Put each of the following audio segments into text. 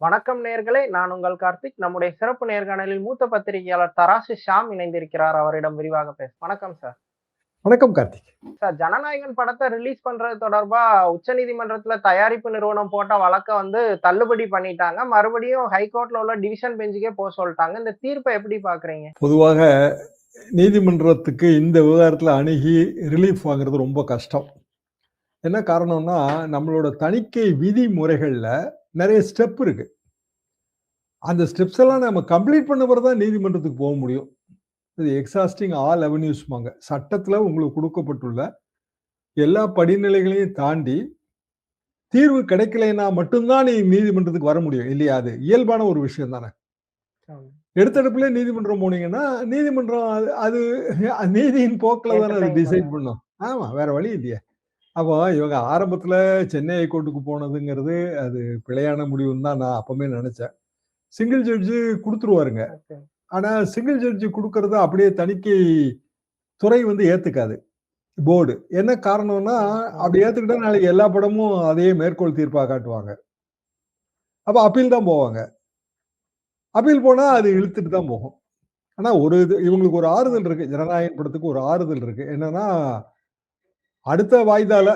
வணக்கம் நேர்களே நான் உங்கள் கார்த்திக். நம்முடைய சிறப்பு நேர்காணலில் மூத்த பத்திரிகையாளர் தராசு ஷாம் இணைந்திருக்கிறார். அவரிடம் விரிவாக பேச வணக்கம் சார். வணக்கம் கார்த்திக். சார் ஜனநாயகன் படத்தை ரிலீஸ் பண்றது தொடர்பா உச்சநீதிமன்றத்துல தயாரிப்பு நிறுவனம் போட்ட வழக்க வந்து தள்ளுபடி பண்ணிட்டாங்க. மறுபடியும் ஹைகோர்ட்ல உள்ள டிவிஷன் பெஞ்சுக்கே போக சொல்லிட்டாங்க. இந்த தீர்ப்பை எப்படி பாக்குறீங்க பொதுவாக நீதிமன்றத்துக்கு இந்த விவகாரத்தில் அணுகி ரிலீஃப் வாங்குறது ரொம்ப கஷ்டம். என்ன காரணம்னா நம்மளோட தணிக்கை விதிமுறைகளில் நிறைய ஸ்டெப் இருக்கு. அந்த ஸ்டெப்ஸ் எல்லாம் நம்ம கம்ப்ளீட் பண்ண பிறகு தான் நீதிமன்றத்துக்கு போக முடியும். இது எக்ஸாஸ்டிங் ஆல் அவென்யூஸ்மாங்க சட்டத்தில் உங்களுக்கு கொடுக்கப்பட்டுள்ள எல்லா படிநிலைகளையும் தாண்டி தீர்வு கிடைக்கலைன்னா மட்டும்தான் நீ நீதிமன்றத்துக்கு வர முடியும். இல்லையா அது? இயல்பான ஒரு விஷயம் தானே. எடுத்தடுப்புல நீதிமன்றம் போனீங்கன்னா நீதிமன்றம் அது நீதியின் போக்கில் தானே அது டிசைட் பண்ணும். ஆமா வேற வழி இல்லையே. அப்போ இவங்க ஆரம்பத்துல சென்னை ஹைகோர்ட்டுக்கு போனதுங்கிறது அது பிழையான முடிவுன்னு தான் நான் அப்பவுமே நினைச்சேன். சிங்கிள் ஜட்ஜு கொடுத்துருவாருங்க. ஆனா சிங்கிள் ஜட்ஜு கொடுக்கறத அப்படியே தணிக்கை துறை வந்து ஏத்துக்காது. போர்டு. என்ன காரணம்னா அப்படி ஏத்துக்கிட்டா நாளைக்கு எல்லா படமும் அதையே மேற்கோள் தீர்ப்பா காட்டுவாங்க. அப்ப அப்பீல் தான் போவாங்க. அப்பீல் போனா அது இழுத்துட்டு தான் போகும். ஆனா ஒரு இது இவங்களுக்கு ஒரு ஆறுதல் இருக்கு. ஜனநாயக படத்துக்கு ஒரு ஆறுதல் இருக்கு. என்னன்னா அடுத்த வாய்தால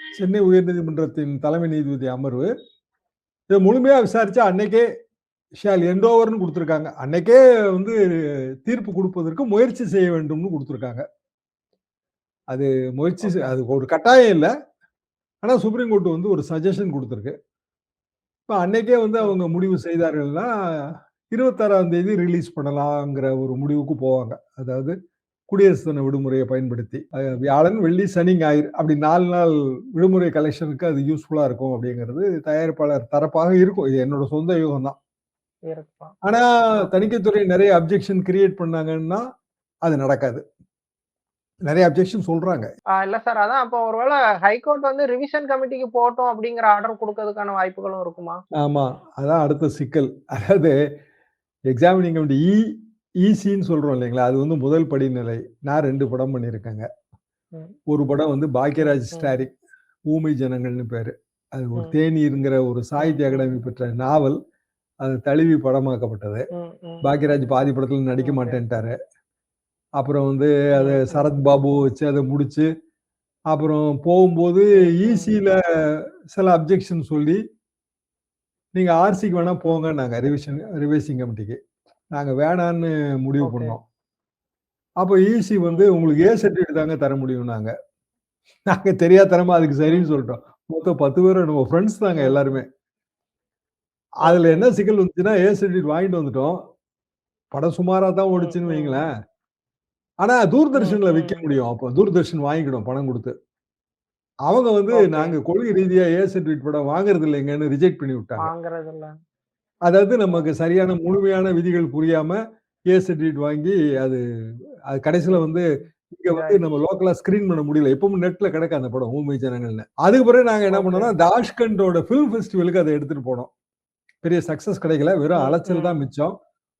சென்னை உயர்நீதிமன்றத்தின் தலைமை நீதிபதி அமர்வு இதை முழுமையாக விசாரிச்சா அன்னைக்கே ஷால் எண்டோவர்னு கொடுத்துருக்காங்க. அன்னைக்கே வந்து தீர்ப்பு கொடுப்பதற்கு முயற்சி செய்ய வேண்டும்னு கொடுத்துருக்காங்க. அது முயற்சி அது ஒரு கட்டாயம் இல்லை. ஆனால் சுப்ரீம் கோர்ட் வந்து ஒரு சஜஷன் கொடுத்துருக்கு. இப்போ அன்னைக்கே வந்து அவங்க முடிவு செய்தார்கள்னா இருபத்தாறாம் தேதி ரிலீஸ் பண்ணலாங்கிற ஒரு முடிவுக்கு போவாங்க. அதாவது குடியரசு தின விடுமுறையை பயன்படுத்தி வியாழன் வெள்ளி சனி ஞாயிறு அப்படி நாலு நாள் விடுமுறை கலெக்ஷனுக்கு அது யூஸ்ஃபுல்லா இருக்கும் அப்படிங்கிறது தயாரிப்பாளர் தரப்பாக இருக்கும். இது என்னோட சொந்த யுகம் தான். ஆனா தணிக்கைத்துறை நிறைய அப்ஜெக்ஷன் கிரியேட் பண்ணாங்கன்னா அது நடக்காது. நிறைய அப்ஜெக்ஷன் சொல்றாங்க. இல்ல சார் அதான் அப்போ ஒருவேளை ஹைகோர்ட் வந்து ரிவிஷன் கமிட்டிக்கு போட்டோம் அப்படிங்கிற ஆர்டர் கொடுக்கறதுக்கான வாய்ப்புகளும் இருக்குமா? ஆமா. அதான் அடுத்த சிக்கல். அதாவது எக்ஸாமினிங் கமிட்டி இ ஈசின்னு சொல்றோம் இல்லைங்களா? அது வந்து முதல் படிநிலை. நான் ரெண்டு படம் பண்ணியிருக்கேங்க. ஒரு படம் வந்து பாக்யராஜ் ஸ்டாரிக் ஊமை ஜனங்கள்னு பேரு. அது ஒரு தேநீருங்கிற ஒரு சாகித்ய அகாடமி பெற்ற நாவல். அது தழுவி படமாக்கப்பட்டது. பாக்யராஜ் பாதி படத்துல நடிக்க மாட்டேன்ட்டாரு. அப்புறம் வந்து அது சரத் பாபு வச்சு அதை முடிச்சு அப்புறம் போகும்போது ஈசியில சில அப்ஜெக்ஷன் சொல்லி நீங்க ஆர்சிக்கு வேணா போங்க நாங்க ரிவிஷன் ரிவைசிங் கமிட்டிக்கு. நாங்க வேணான்னு முடிவு பண்ணோம். அப்போ ஈசி வந்து உங்களுக்கு ஏ சர்டிஃபிகேட் தாங்க தர முடியும் நாங்க. நாங்க தெரியாதனமா அதுக்கு சரின்னு சொல்லிட்டோம். மொத்தம் பத்து பேர் நம்ம ஃப்ரெண்ட்ஸ் தாங்க எல்லாருமே. அதுல என்ன சிக்கல் வந்துச்சுன்னா ஏ சர்டிஃபிகேட் வாங்கிட்டு வந்துட்டோம். படம் சுமாரா தான் ஓடிச்சுன்னு வைங்களேன். ஆனா தூர்தர்ஷன்ல விற்க முடியும். அப்போ தூர்தர்ஷன் வாங்கிக்கணும் பணம் கொடுத்து. அவங்க வந்து நாங்க கொள்கை ரீதியா ஏ சர்டிஃபிகேட் படம் வாங்குறது இல்லைங்கன்னு ரிஜெக்ட் பண்ணி விட்டாங்க. அதாவது நமக்கு சரியான முழுமையான விதிகள் புரியாம ஏ சர்டிஃபிகேட் வாங்கி அது அது கடைசியில வந்து இங்க வந்து நம்ம லோக்கலா ஸ்கிரீன் பண்ண முடியல. எப்பவும் நெட்ல கிடக்க அந்த படம் ஊமை ஜனங்கள்னு அதுக்கு பிறகு நாங்க என்ன பண்ணோம்னா தாஷ்கண்டோட பிலிம் ஃபெஸ்டிவலுக்கு அதை எடுத்துட்டு போனோம். பெரிய சக்சஸ் கிடைக்கல. வெறும் அலைச்சல் தான் மிச்சம்.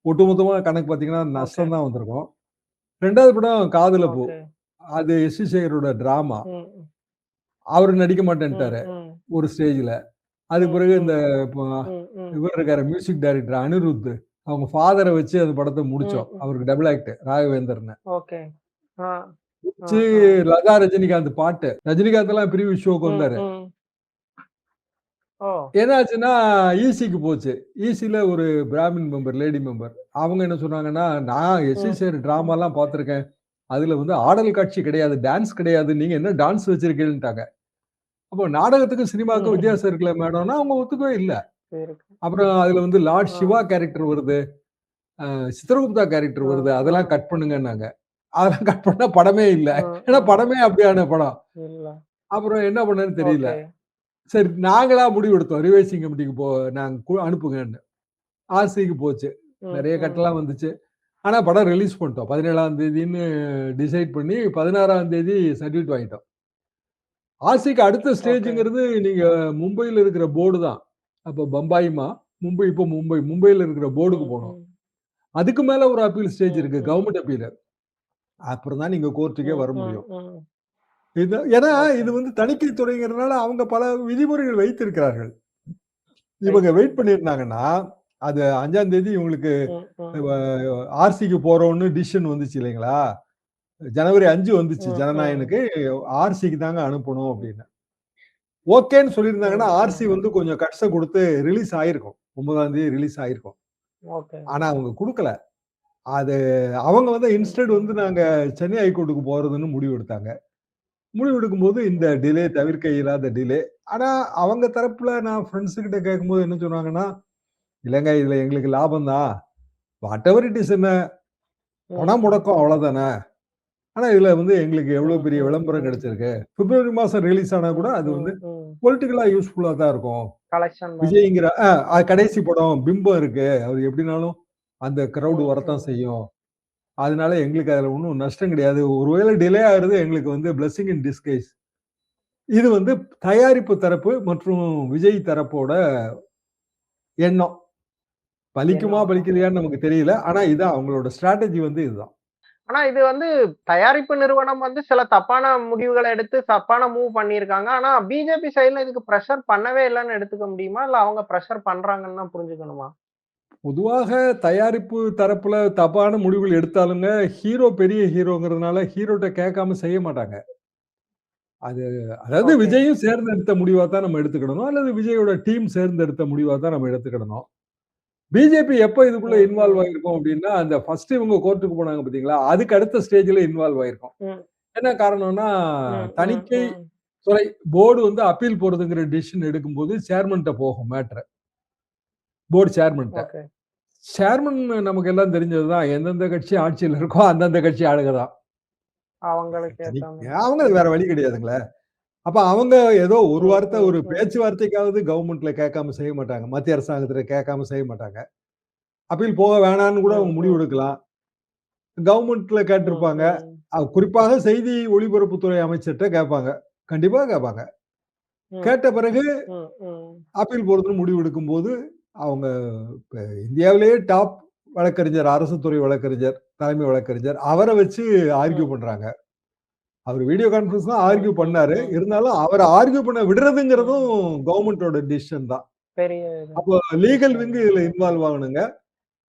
ஒட்டுமொத்தமா கணக்கு பாத்தீங்கன்னா நஷ்டம் தான் வந்திருக்கும். ரெண்டாவது படம் காதல பூ. அது எஸ் சி சேகரோட டிராமா அவர் நடிக்க மாட்டேன்ட்டாரு. ஒரு ஸ்டேஜ்ல அதுக்கு பிறகு இந்த இவர் இருக்காரு மியூசிக் டைரக்டர் அனிருத். அவங்க ஃபாதரை வச்சு அந்த படத்தை முடிச்சோம். அவருக்கு டபுள் ஆக்ட் ராகவேந்தர்னு. லதா ரஜினிகாந்த் பாட்டு. ரஜினிகாந்த் எல்லாம் பிரிவு ஷோக்கு வந்தாரு என்னாச்சுன்னா ஈசிக்கு போச்சு. ஈசில ஒரு பிராமின் மெம்பர் லேடி மெம்பர். அவங்க என்ன சொன்னாங்கன்னா நான் எஸ்சி சேர் டிராமா எல்லாம் பார்த்திருக்கேன். அதுல வந்து ஆடல் காட்சி கிடையாது டான்ஸ் கிடையாது. நீங்க என்ன டான்ஸ் வச்சிருக்கீங்கன்ட்டாங்க. அப்போ நாடகத்துக்கும் சினிமாவுக்கும் வித்தியாசம் இருக்குல்ல மேடம்னா அவங்க ஒத்துக்கவே இல்லை. அப்புறம் அதுல வந்து லார்ட் சிவா கேரக்டர் வருது. சித்திரகுப்தா கேரக்டர் வருது. அதெல்லாம் கட் பண்ணுங்கன்னாங்க. அதெல்லாம் கட் பண்ணா படமே இல்லை. ஏன்னா படமே அப்படியான படம். அப்புறம் என்ன பண்ணன்னு தெரியல. சரி நாங்களா முடிவு எடுத்தோம். ரிவைசிங் கமிட்டிக்கு போ நாங்க அனுப்புங்கன்னு. ஆர்சிக்கு போச்சு. நிறைய கட்டெல்லாம் வந்துச்சு. ஆனா படம் ரிலீஸ் பண்ணிட்டோம். பதினேழாம் தேதின்னு டிசைட் பண்ணி பதினாறாம் தேதி சர்டிஃபிகேட் வாங்கிட்டோம். ஆர்சிக்கு அடுத்த ஸ்டேஜுங்கிறது நீங்க மும்பையில் இருக்கிற போர்டு தான். அப்போ பம்பாய்மா மும்பை இப்போ மும்பை மும்பையில் இருக்கிற போர்டுக்கு போனோம் அதுக்கு மேல ஒரு அப்பீல் ஸ்டேஜ் இருக்கு கவர்மெண்ட் அப்பீல் அப்புறம் தான் நீங்க கோர்ட்டுக்கே வர முடியும். இது ஏன்னா இது வந்து தணிக்கை துறைங்கிறதுனால அவங்க பல விதிமுறைகள் வைத்திருக்கிறார்கள். இவங்க வெயிட் பண்ணியிருந்தாங்கன்னா அது அஞ்சாம் தேதி இவங்களுக்கு. ஆர்சிக்கு போறோம்னு டிசிஷன் வந்துச்சு இல்லைங்களா? ஜனவரி அஞ்சு வந்துச்சு. ஜனநாயகனுக்கு ஆர்சிக்கு தாங்க அனுப்பணும் அப்படின்னு ஓகேன்னு சொல்லியிருந்தாங்கன்னா. ஆர்சி வந்து கொஞ்சம் கட்ஸை கொடுத்து ரிலீஸ் ஆயிருக்கும் ஒன்பதாம் தேதி ரிலீஸ் ஆயிருக்கும். ஆனா அவங்க கொடுக்கல அது அவங்க வந்து இன்ஸ்டன்ட். வந்து நாங்க சென்னை ஹைகோர்ட்டுக்கு போறதுன்னு முடிவு எடுத்தாங்க முடிவு எடுக்கும்போது இந்த. டிலே தவிர்க்க இயலாத டிலே ஆனா அவங்க தரப்புல நான் ஃப்ரெண்ட்ஸ் கிட்ட கேட்கும்போது என்ன சொன்னாங்கன்னா இல்லைங்க இதுல எங்களுக்கு லாபம் தான் வாட் எவர் இட் இஸ் என்ன பணம். முடக்கம் அவ்வளவுதானே ஆனா இதுல வந்து எங்களுக்கு எவ்வளவு ம், பெரிய விளம்பரம். கிடைச்சிருக்கு பிப்ரவரி மாசம் ரிலீஸ் ஆனா கூட அது வந்து ம், ம். பொலிட்டிக்கலா யூஸ்ஃபுல்லா தான் இருக்கும். விஜய்ங்கிற கடைசி படம் பிம்பம் இருக்கு அவர் எப்படினாலும் அந்த கிரௌடு வரத்தான். செய்யும் அதனால எங்களுக்கு அதுல ஒன்றும் நஷ்டம் கிடையாது ஒருவேளை டிலே ஆகுறது எங்களுக்கு வந்து பிளஸிங் இன் டிஸ்கைஸ் இது வந்து தயாரிப்பு தரப்பு மற்றும் விஜய் தரப்போட எண்ணம் பலிக்குமா. பலிக்கலையான்னு நமக்கு தெரியல ஆனா இதான் அவங்களோட ஸ்ட்ராட்டஜி வந்து இதுதான் ஆனா இது வந்து தயாரிப்பு நிறுவனம் வந்து சில தப்பான முடிவுகள எடுத்து தப்பான மூவ் பண்ணியிருக்காங்க. ஆனா பிஜேபி சைடுல இதுக்கு பிரஷர் பண்ணவே இல்லன்னு எடுத்துக்க முடியுமா? இல்ல அவங்க பிரஷர் பண்றாங்கன்னு தான் புரிஞ்சுக்கணுமா? பொதுவாக தயாரிப்பு தரப்புல தப்பான முடிவுகள் எடுத்தாலுங்க ஹீரோ பெரிய ஹீரோங்கிறதுனால ஹீரோட்ட கேட்காம செய்ய மாட்டாங்க அது அதாவது. விஜயும் சேர்ந்தெடுத்த முடிவா தான் நம்ம எடுத்துக்கிடணும் அல்லது விஜயோட டீம் சேர்ந்தெடுத்த முடிவா தான் நம்ம எடுத்துக்கிடணும் பிஜேபி எப்ப இதுக்குள்ள இன்வால்வ். ஆயிருக்கும் அப்படின்னா அந்த ஃபர்ஸ்ட் இவங்க கோர்ட்டுக்கு போனாங்க பாத்தீங்களா அதுக்கு அடுத்த ஸ்டேஜ்ல இன்வால்வ் ஆயிருக்கும். என்ன காரணம்னா தணிக்கை. துறை போர்டு வந்து அப்பீல் போறதுங்கிற டிசிஷன் எடுக்கும்போது சேர்மன்ட்ட போகும் மேட்ரு போர்டு சேர்மன்ட்ட ஓகே. சேர்மன் நமக்கு எல்லாம் தெரிஞ்சதுதான் எந்தெந்த கட்சி ஆட்சியில் இருக்கோ அந்தந்த கட்சி ஆளுகதான் அவங்களுக்கு தனி-. அவங்களுக்கு வேற வழி கிடையாதுங்களே அப்ப அவங்க ஏதோ ஒரு வார்த்தை ஒரு. பேச்சுவார்த்தைக்காவது கவர்மெண்ட்ல கேட்காம செய்ய மாட்டாங்க. மத்திய அரசாங்கத்துல கேட்காம செய்ய மாட்டாங்க. அப்பீல் போக வேணாம்னு கூட அவங்க முடிவு. எடுக்கலாம் கவர்மெண்ட்ல கேட்டிருப்பாங்க. குறிப்பாக செய்தி ஒளிபரப்புத்துறை அமைச்சர்கிட்ட கேட்பாங்க. கண்டிப்பா கேட்பாங்க. கேட்ட பிறகு. அப்பீல் போறதுன்னு முடிவு எடுக்கும்போது அவங்க இப்ப இந்தியாவிலேயே டாப் வழக்கறிஞர் அரசு துறை வழக்கறிஞர் தலைமை வழக்கறிஞர் அவரை வச்சு ஆர்கியூ. பண்றாங்க. அவர் வீடியோ கான்பரன்ஸ் தான் ஆர்கியூ பண்ணாரு. இருந்தாலும் அவரை ஆர்கியூ பண்ண விடுறதுங்கிறதும். கவர்மெண்டோட டிசிஷன் தான். அப்போ லீகல் விங்கு. இதுல இன்வால்வ் ஆகணுங்க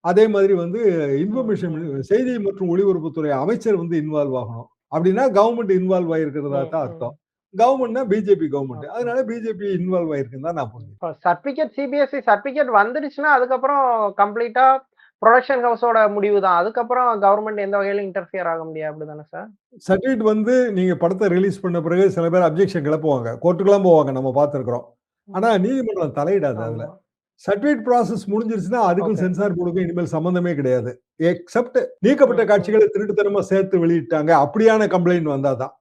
அதே மாதிரி வந்து இன்ஃபர்மேஷன். செய்தி மற்றும் ஒளிபரப்புத்துறை அமைச்சர் வந்து இன்வால்வ் ஆகணும் அப்படின்னா கவர்மெண்ட் இன்வால்வ் ஆயிருக்கிறதா தான். அர்த்தம் கவர்மெண்ட்னா பிஜேபி கவர்மெண்ட். அதனால பிஜேபி இன்வால்வ் ஆயிருக்குன்னு தான் நான் இப்போ சர்டிபிகேட் சிபிஎஸ்இ சர்டிபிகேட் வந்துடுச்சுன்னா அதுக்கப்புறம் கம்ப்ளீட்டா ப்ரொடக்ஷன் ஹவுஸோட முடிவு தான். அதுக்கப்புறம் கவர்மெண்ட் எந்த வகையிலும் இன்டர்ஃபியர் ஆக முடியாது அப்படிதானே சார்? சர்டிஃபிகேட் வந்து நீங்க படத்தை ரிலீஸ் பண்ண பிறகு சில பேர் அப்ஜெக்ஷன் கிளப்புவாங்க கோர்ட்டுக்கெல்லாம் போவாங்க நம்ம பார்த்திருக்கிறோம் ஆனா நீதிமன்றம் தலையிடாது அதுல. சர்டிஃபிகேட் ப்ராசஸ் முடிஞ்சிருச்சுன்னா அதுக்கும். சென்சார் போர்டுக்கும் இனிமேல் சம்பந்தமே கிடையாது எக்ஸப்ட் நீக்கப்பட்ட. காட்சிகளை திருட்டுத்தனமா சேர்த்து வெளியிட்டாங்க அப்படியான கம்ப்ளைண்ட் வந்தாதான்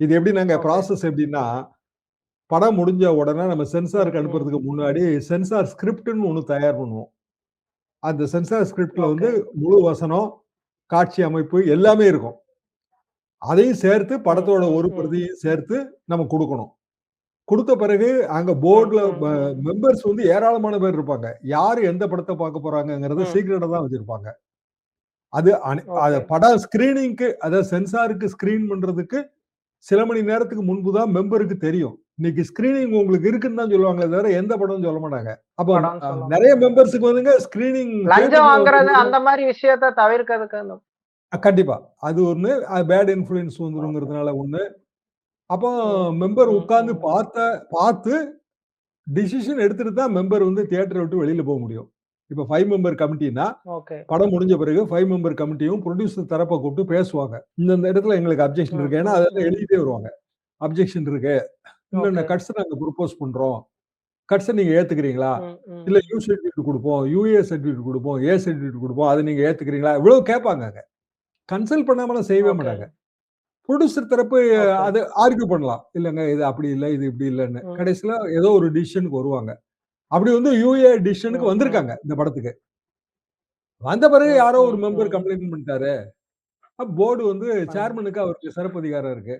இது எப்படி நாங்க. ப்ராசஸ் எப்படின்னா படம் முடிஞ்ச உடனே நம்ம சென்சாருக்கு. அனுப்புறதுக்கு முன்னாடி சென்சார் ஸ்கிரிப்ட்னு ஒன்று தயார் பண்ணுவோம் அந்த சென்சார் ஸ்கிரிப்ட்ல வந்து. முழு வசனம் காட்சி அமைப்பு எல்லாமே இருக்கும் அதையும் சேர்த்து படத்தோட ஒரு. பிரதியும் சேர்த்து நம்ம கொடுக்கணும் கொடுத்த பிறகு அங்க போர்டுல. மெம்பர்ஸ் வந்து ஏராளமான பேர் இருப்பாங்க யாரு எந்த படத்தை பார்க்க போறாங்கங்கறத. சீக்கிரட்டா தான் வச்சிருப்பாங்க அது அத. படம் ஸ்கிரீனிங்க்கு அதாவது சென்சாருக்கு ஸ்கிரீன் பண்றதுக்கு சில மணி நேரத்துக்கு முன்பு தான் மெம்பருக்கு தெரியும் இன்னைக்கு ஸ்கிரீனிங் உங்களுக்கு இருக்குன்னு தான் சொல்லுவாங்களே தவிர எந்த படம்னு சொல்ல மாட்டாங்க. அப்போ நிறைய. மெம்பர்ஸுக்கு வந்துங்க ஸ்கிரீனிங் லஞ்சம் வாங்குறது அந்த மாதிரி விஷயத்த தவிர்க்கிறதுக்கு கண்டிப்பா. அது ஒண்ணு. பேட் இன்ஃபுளுன்ஸ் வந்துருங்கிறதுனால ஒண்ணு. அப்போ மெம்பர் உட்கார்ந்து. பார்த்த பார்த்து டிசிஷன் எடுத்துட்டு தான் மெம்பர் வந்து தியேட்டரை விட்டு வெளியில போக முடியும். இப்ப ஃபைவ் மெம்பர் கமிட்டினா. படம் முடிஞ்ச பிறகு ஃபைவ் மெம்பர் கமிட்டியும் ப்ரொடியூசர் தரப்பை கூப்பிட்டு பேசுவாங்க. இந்த இடத்துல எங்களுக்கு அப்ஜெக்ஷன் இருக்கு. ஏன்னா அதெல்லாம். எழுதிட்டே வருவாங்க. அப்ஜெக்ஷன் இருக்கு. இன்னொன்னு. கட்ஸ் நாங்க ப்ரொபோஸ் பண்றோம் கட்ஸை நீங்க ஏத்துக்கிறீங்களா. இல்ல யூ சர்டிஃபிகேட் கொடுப்போம் யூஏ சர்டிஃபிகேட் கொடுப்போம் ஏ சர்டிஃபிகேட் கொடுப்போம் அதை நீங்க ஏத்துக்கிறீங்களா இவ்வளவு கேட்பாங்க கன்சல்ட் பண்ணாமலாம் செய்யவே. மாட்டாங்க ப்ரொடியூசர் தரப்பு. அது ஆர்கியூ பண்ணலாம் இல்லைங்க இது அப்படி இல்லை இது இப்படி இல்லைன்னு. கடைசியில ஏதோ ஒரு டிசிஷனுக்கு வருவாங்க அப்படி வந்து யூஏ டிசிஷனுக்கு. வந்திருக்காங்க இந்த படத்துக்கு வந்த பிறகு யாரோ ஒரு மெம்பர். கம்ப்ளைண்ட் பண்ணிட்டாரு போர்டு வந்து. சேர்மனுக்கு அவருக்கு சிறப்பு அதிகாரம் இருக்கு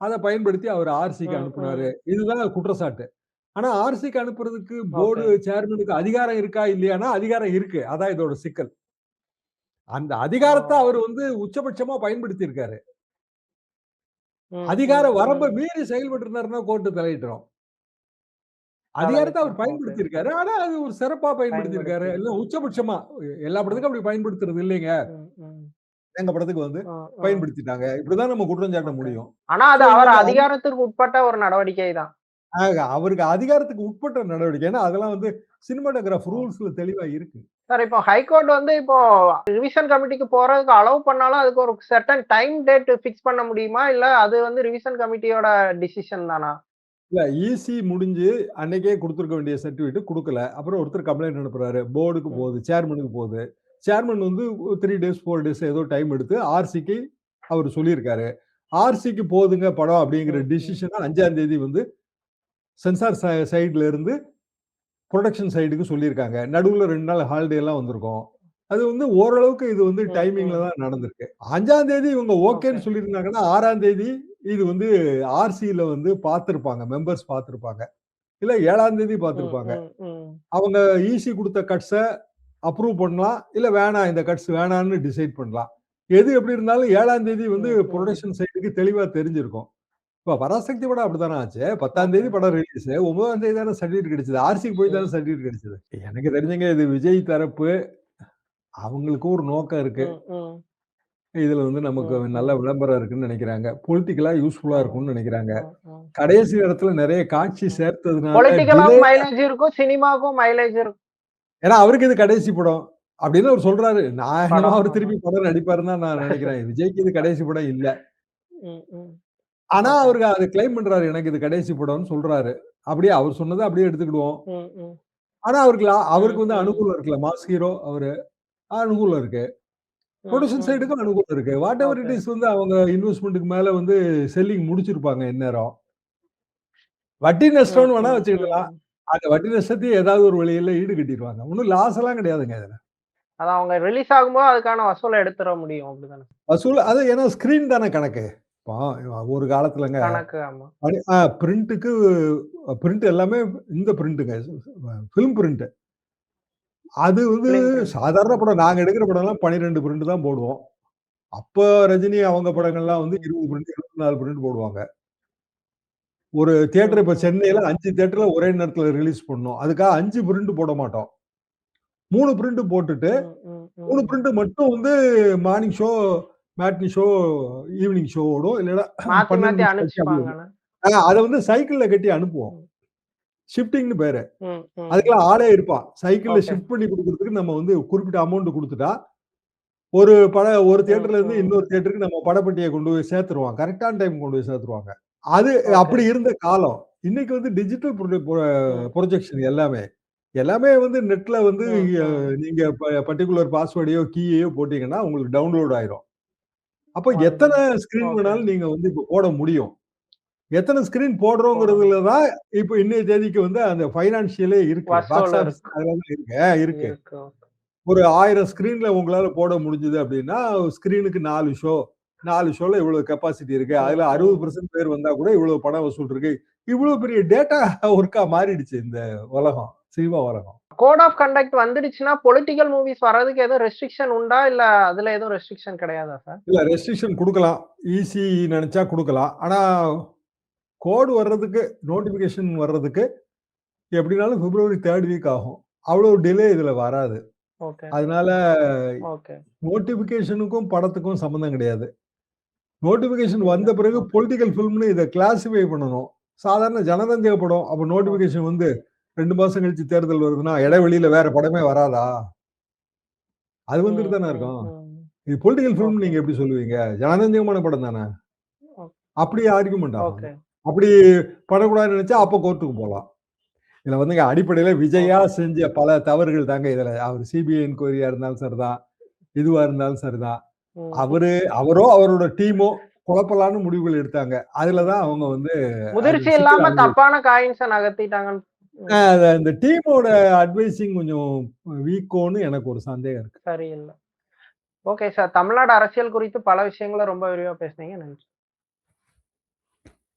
அதை பயன்படுத்தி அவர் ஆர்சிக்கு அனுப்புனாரு. இதுதான் குற்றச்சாட்டு ஆனா ஆர்சிக்கு அனுப்புறதுக்கு போர்டு. சேர்மனுக்கு அதிகாரம் இருக்கா இல்லையானா அதிகாரம் இருக்கு அதான் இதோட சிக்கல் அந்த. அதிகாரத்தை அவர் வந்து உச்சபட்சமா பயன்படுத்தி இருக்காரு அதிகார வரம்பை. மீறி செயல்பட்டு இருந்தாருன்னா கோர்ட்டு தலையிட்டுரும் அதிகாரத்த அவர் ஓகே. பயன்படுத்தியிருக்காரு. ஆனா, அது ஒரு சிறப்பா பயன்படுத்தியிருக்காரு. இல்ல பயன்படுத்தி. உச்சபட்சமா எல்லா படத்துக்கும் அப்படி பயன்படுத்துறது இல்லைங்க. எங்க படத்துக்கு வந்து. பயன்படுத்திட்டாங்க. இப்படிதான் நம்ம குற்றம் சாட்ட. முடியும். ஆனா அது அவர் அதிகாரத்திற்கு உட்பட்ட ஒரு நடவடிக்கை தான். ஆக அவருக்கு அதிகாரத்துக்கு உட்பட்ட நடவடிக்கை. ஏன்னா, அதெல்லாம் வந்து சினிமாட்டோகிராஃப். ரூல்ஸ்ல தெளிவா இருக்கு. சார் இப்போ ஹைகோர்ட் வந்து இப்போ ரிவிஷன் கமிட்டிக்கு போறதுக்கு அலோவ் பண்ணாலும் அதுக்கு ஒரு செர்டன் டைம் டேட் ஃபிக்ஸ் பண்ண முடியுமா? இல்ல அது வந்து ரிவிஷன் கமிட்டியோட டிசிஷன் தானா? இல்ல ஈசி முடிஞ்சு அன்னைக்கே குடுத்திருக்க வேண்டிய சர்டிபிகேட் குடுக்கல. அப்புறம் ஒருத்தர் கம்ப்ளைண்ட் அனுப்புறாரு. போர்டுக்கு. போகுது. சேர்மனுக்கு போகுது. சேர்மன் வந்து 3 டேஸ், 4 டேஸ் ஏதோ டைம் எடுத்து ஆர்சிக்கு அவரு சொல்லியிருக்காரு. ஆர்சிக்கு போதுங்க படம் அப்படிங்கிற. டிசிஷன 5ஆம் தேதி வந்து சென்சார் சைடுல இருந்து புரொடக்ஷன் சைடுக்கு சொல்லியிருக்காங்க. நடுவுல 2 நாள் ஹாலிடே எல்லாம் வந்திருக்கும். அது வந்து ஓரளவுக்கு இது வந்து டைமிங்ல. தான் நடந்திருக்கு. 5ஆம் தேதி இவங்க ஓகே. ஓகேன்னு சொல்லியிருந்தாங்கன்னா, 6ஆம் தேதி இது வந்து ஆர்சில வந்து பார்த்திருப்பாங்க. மெம்பர்ஸ் பார்த்திருப்பாங்க. இல்ல 7ஆம் தேதி பார்த்திருப்பாங்க. அவங்க ஈசி குடுத்த கட்ஸ அப்ரூவ் பண்ணலாம். இல்ல வேணாம் இந்த கட்ஸ் வேணான்னு டிசைட் பண்ணலாம். எது எப்படி இருந்தாலும் 7ஆம் தேதி வந்து. புரொடக்ஷன் சைடுக்கு தெளிவா தெரிஞ்சிருக்கும். இப்ப பராசக்தி படம் அப்படித்தானே ஆச்சு. 10ஆம் ஓகே. தேதி படம் ரிலீஸ். 9ஆம் தேதி தானே சர்டிபிகேட் கிடைச்சது. ஆர்சிக்கு போய். தானே சர்டிபிகேட் கிடைச்சது. எனக்கு தெரிஞ்சுங்க இது விஜய் தரப்பு அவங்களுக்கும் ஒரு நோக்கம் இருக்கு. இதுல வந்து நமக்கு நல்ல. விளம்பரம் இருக்குன்னு நெனைக்கிறாங்க. பொலிட்டிக்கலா யூஸ்ஃபுல்லா. இருக்கும்னு நெனைக்கிறாங்க. கடைசி நேரத்துல நெறைய காட்சி. சேர்த்ததுனால டிலே மைலேஜ் இருக்கும். ஏன்னா அவருக்கு இது கடைசி படம். அப்படின்னு அவர் சொல்றாரு. நான். அவரு. திருப்பி படம் நடிப்பாருன்னு தான் நான் நெனைக்கிறேன். விஜய்க்கு இது கடைசி படம் இல்ல. ஆனா. அவருக்கு அத கிளைம் பண்றாரு. எனக்கு இது கடைசி படம்னு சொல்றாரு. அப்படியே அவர் சொன்னத அப்படியே எடுத்துக்கிடுவோம். ஆனா, அவருக்கு அவருக்கு வந்து. அனுகூலம் இருக்குல்ல. மாஸ் ஹீரோ அவரு. அனுகூலம் இருக்கு. புரொடக்ஷன். சைடுக்கும் அனுகூலம் இருக்கு. What ever it. இஸ் வந்து அவங்க இன்வெஸ்ட்மென்ட்க்கு மேல வந்து செல்லிங் முடிச்சிருப்பாங்க இந்நேரம். வட்டி நஷ்டம்னு வேணா வச்சுக்கலாம். அந்த வட்டி நஷ்டத்தையும் ஏதாவது ஒரு வழியில ஈடு கட்டிருவாங்க. ஒண்ணும் லாஸ் எல்லாம் கிடையாதுங்க இதுல. அதான் அவங்க ரிலீஸ் ஆகும்போது அதுக்கான வசூல எடுத்துற முடியும். அப்படிதானே? வசூல் அது ஏன்னா ஸ்கிரீன் தானே கணக்கு. ஒரு காலத்துலங்க பிரிண்ட்க்கு பிரிண்ட் எல்லாமே இந்த பிரிண்ட்ங்க. Film print. அது வந்து. சாதாரண. படம் நாங்க எடுக்கிற படம்லாம் 12 பிரிண்ட் தான் போடுவோம். அப்ப ரஜினி அவங்க படங்கள்லாம் வந்து. 20 பிரிண்ட், 24 பிரிண்ட் போடுவாங்க. ஒரு தியேட்டர் இப்ப சென்னையில. 5 தியேட்டர்ல ஒரே நேரத்துல ரிலீஸ் பண்ணோம். அதுக்காக 5 பிரிண்ட் போட மாட்டோம். 3 பிரிண்ட் போட்டுட்டு, ம், ம், 3 ம். பிரிண்ட் மட்டும் வந்து morning show, matinee show, evening show ஓடும். இல்லன்னா மாத்தி 12 மாத்தி நிமிஷம் கழிச்சு அப்படி அனுப்பிச்சுப்பாங்கன்னு. ஆ அத வந்து சைக்கிள்ல கட்டி அனுப்புவோம். ம். ஷிஃப்டிங்ன்னு பேரு. அதுக்கெல்லாம் ஆளே இருப்பான். சைக்கிள்ல. ஷிஃப்ட் பண்ணி குடுக்குறதுக்கு நம்ம வந்து குறிப்பிட்ட அமௌண்ட் குடுத்துட்டா, ஒரு பட ஒரு தியேட்டர்ல இருந்து. இன்னொரு தியேட்டருக்கு நம்ம படப்பெட்டிய கொண்டு போய் சேர்த்துருவான். கரெக்ட்டான டைம் கொண்டு போய் சேர்த்துருவாங்க. அது. அப்படி இருந்த காலம். இன்னைக்கு வந்து டிஜிட்டல். ப்ரொஜெக்ஷன் எல்லாமே. எல்லாமே வந்து நெட்ல வந்து. நீங்க ப பர்ட்டிகுலர் பாஸ்வேர்டையோ, கீயையோ போட்டீங்கன்னா, உங்களுக்கு டவுன்லோட் ஆயிரும். அப்ப எத்தன. ஸ்கிரீன். வேணாலும் நீங்க வந்து இப்ப போட முடியும். எத்தன ஸ்கிரீன் போட போடுறோங்கிறதுல. தான் இப்ப இன்னைய தேதிக்கு வந்து அந்த ஃபைனான்ஷியலே இருக்கு. இருக்கு. ஒரு 1000 ஸ்கிரீன்ல உங்களால போட முடிஞ்சது அப்படின்னா, ஸ்கிரீனுக்கு 4 ஷோ. 4 ஷோல இவ்வளவு கெப்பாசிட்டி இருக்கு. அதுல ம். 60% பேர் வந்தா கூட இவ்வளவு பணம் வசூல் இருக்கு. இவ்வளவு பெரிய டேட்டா ஒர்க்கா மாறிடுச்சு இந்த உலகம். சினிமா உலகம். கோட் ஆஃப் கண்டக்ட் வந்துடுச்சுன்னா, பொலிட்டிக்கல் மூவிஸ் வர்றதுக்கு எதுவும் ரெஸ்ட்ரிக்ஷன் உண்டா? இல்ல அதுல எதுவும் ரெஸ்ட்ரிக்ஷன் கிடையாதா சார்? இல்ல ரெஸ்ட்ரிக்ஷன் குடுக்கலாம். ஈசி நெனச்சா குடுக்கலாம். ஆனா கோட் வர்றதுக்கு, நோட்டிஃபிகேஷன் வர்றதுக்கு எப்படினாலும் பிப்ரவரி 3 வீக் ஆகும். அவ்வளவு டிலே இதுல வராது. அதனால ஓகே. நோட்டிஃபிகேஷனுக்கும் படத்துக்கும் சம்மந்தம் கிடையாது. நோட்டிஃபிகேஷன் இல்ல. வந்த பிறகு. பொலிட்டிக்கல் ஃபில்ம்னு இத கிளாசிஃபை பண்ணணும். சாதாரண ஜனரஞ்சக படம். அப்ப ஓகே. நோட்டிஃபிகேஷன் வந்து 2 மாசம் கழிச்சு தேர்தல் வருதுன்னா, இடைவெளியில வேற படமே வராதா? அது வந்துட்டு தானே ம், இருக்கும். ம். இது பொலிட்டிக்கல் ஃபில்ம். நீங்க எப்படி சொல்லுவீங்க? ஜனரஞ்சகமான படம் தானே. அப்படி ஆர்குமென்ட் ஆகும். அப்படி பண்ணக்கூடாதுன்னு நெனச்சா அப்ப கோர்ட்டுக்கு போலாம். இதுல வந்துங்க அடிப்படையில விஜயா. செஞ்ச பல தவறுகள் தாங்க இதுல. அவர் சிபிஐ என்கொயரியா இருந்தாலும் சரிதான். இதுவா இருந்தாலும் சரிதான். அவரு அவரோ அவரோட டீமோ குழப்பலான முடிவுகள் எடுத்தாங்க. அதுல தான் அவங்க வந்து முதிர்ச்சி இல்லாம தப்பான காயின்ஸ அந்த அந்த டீமோட அட்வைசிங் கொஞ்சம் வீக்கோன்னு எனக்கு ஒரு சந்தேகம் இருக்கு. சரியில்ல. Okay sir. தமிழ்நாடு அரசியல் குறித்து பல விஷயங்கள ரொம்ப விரிவா பேசுனீங்க. நன்றி.